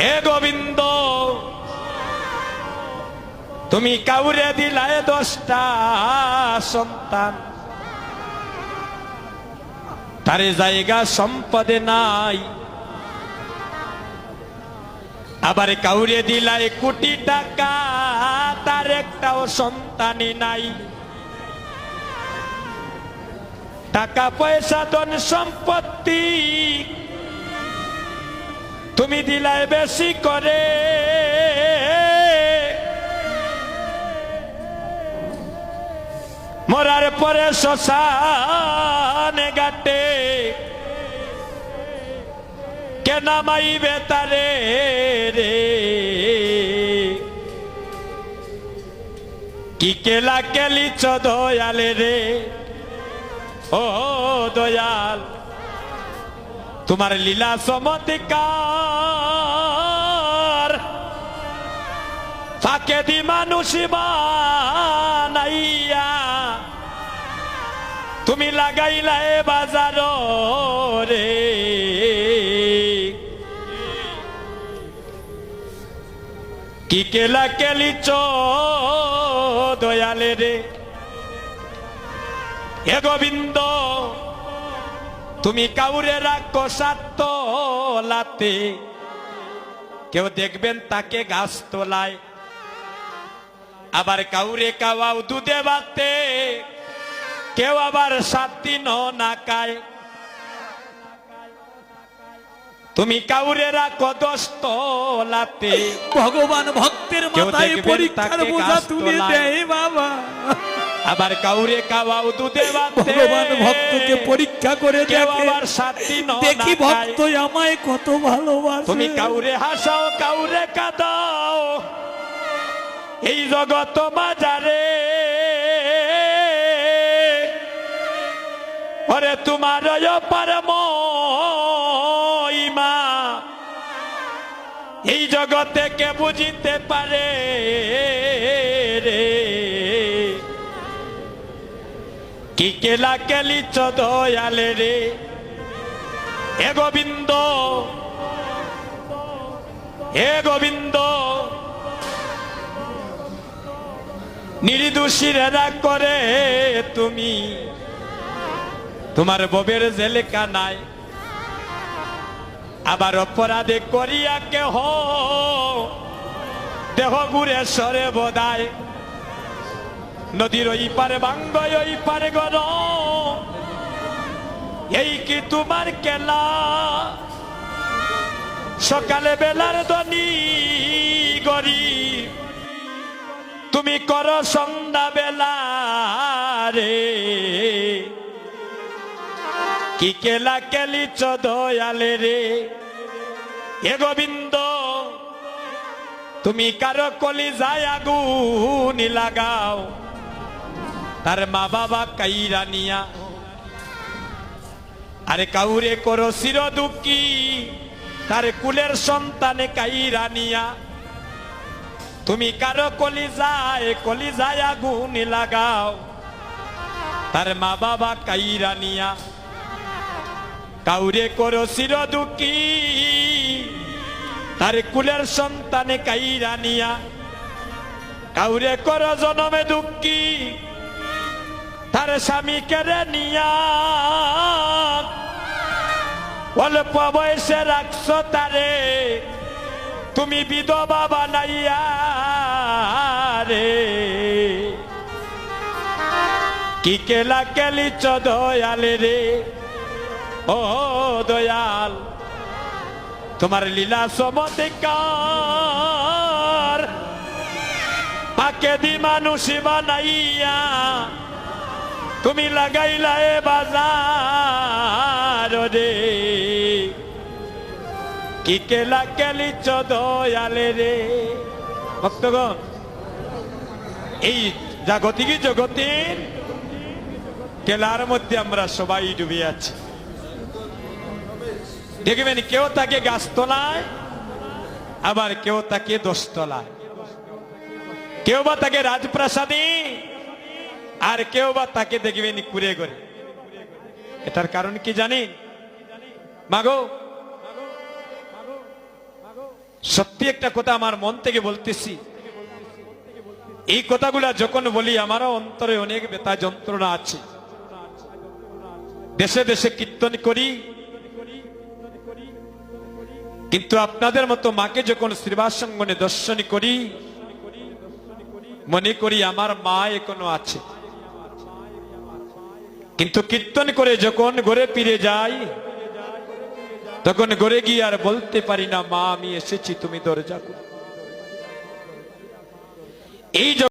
হে গোবিন্দ, তুমি কাউরে দিলায় দশটা সন্তান। তারে জায়গা সম্পদে নাই। আবার কাউরে দিলায় কোটি টাকা, তার একটাও সন্তানই নাই। টাকা, পয়সা, ধন, সম্পত্তি তুমি দিলায় বেশি করে। মরার পরে শ্মশানে গাটে কে নামাইবে তারে রে? কি কেলা কেলিছ দয়ালে রে? ও দয়াল তোমার লীলা সমতিকার ফাঁকে দি মানুষ বানাইয়া। তুমি লাগাইলা এ বাজার রে কি কেলা কেলিছ দয়ালে রে হে গোবিন্দ তুমি কাউরে রাখো সাত লাতে কেউ দেখবেন তাকে গাছ তোলায়। আবার কাউরে কাওয়াও দুধে বাতে। কেউ আবার সাত দিন নাকায় তুমি কাউরে রাখো দশ তলাতে ভগবান ভক্তের মাথায় পরীক্ষার বোঝা তুলে দেয় বাবা। আবার কাউরে কাওয়াও দুধে ভগবান ভক্তকে পরীক্ষা করে আবার সাত দিন দেখি। ভক্ত আমায় কত ভালোবাসে। তুমি কাউরে হাসাও কাউরে কাদাও। এই জগত মাজারে ওরে তোমার মা এই জগতে কে বুঝিতে পারে রে? কি কেলা কেলিছ দয়ালে রে? হে গোবিন্দ হে গোবিন্দ। নির্দোষীরা করে তুমি। তোমার ববের জেলেকা নাই। আবার অপরাধে করিয়া কেহ দেহ গুড়ে সরে বদায় নদীর ওই পারে বাঙ্গ ওই পারে গর এই কি তোমার কেলা সকালে বেলার দনি গরিব তুমি কর সন্ধ্যা বেলা রে কি কেলা কেলিছ দয়ালে রে এ গোবিন্দ তুমি কারও কলি যায় আগুনি লাগাও তার মা বাবা কাইরা নিয়া। আরে কাউরে করো চির দুঃখী তার কুলের সন্তানে কাইরা নিয়া। তুমি কারও কলি যায় আগুন লাগাও। তার মা বাবা কাইরা নিয়া। কাউরে করো চির দুঃখী তার কুলের সন্তানে কাইরা নিয়া। কাউরে করো জনমে দুঃখী তার স্বামী কেড়ে নিয়া অল্প বয়সে রাখছো তারে তুমি বিধবা বানাইয়া রে কি কেলা কেলিছ দয়ালে রে ও দয়াল তোমার লীলা সমতিকার পাকে দি মানুষ বানাইয়া তুমি লাগাইলা এ বাজার রে। কি কেলা কেলিছ দয়ালে রে। ভক্তগণ এই জাগতিক জগতের কেলার মধ্যে আমরা সবাই ডুবে আছি। দেখবেন কেউ তাকে গাছতলায়, আবার কেউ তাকে দোষতলায় কেউ বা তাকে রাজপ্রাসাদে আর কেউ বা তাকে দেখবেন কুড়ে করে। এটার কারণ কি জানেন মাগো, সত্যি একটা কথা আমার মন থেকে বলতেছি। এই কথাগুলা যখন বলি, আমারও অন্তরে অনেক বেতা যন্ত্রণা আছে। দেশে দেশে কীর্তন করি। কিন্তু আপনাদের মতো মাকে যখন শ্রীবাসঙ্গনে দর্শনী করি, মনে করি আমার মা এখনও আছে। কিন্তু কীর্তন করে যখন ঘরে ফিরে যাই, তখন ঘরে গিয়ে আর বলতে পারি না, মা, আমি এসেছি, তুমি দরজা। এই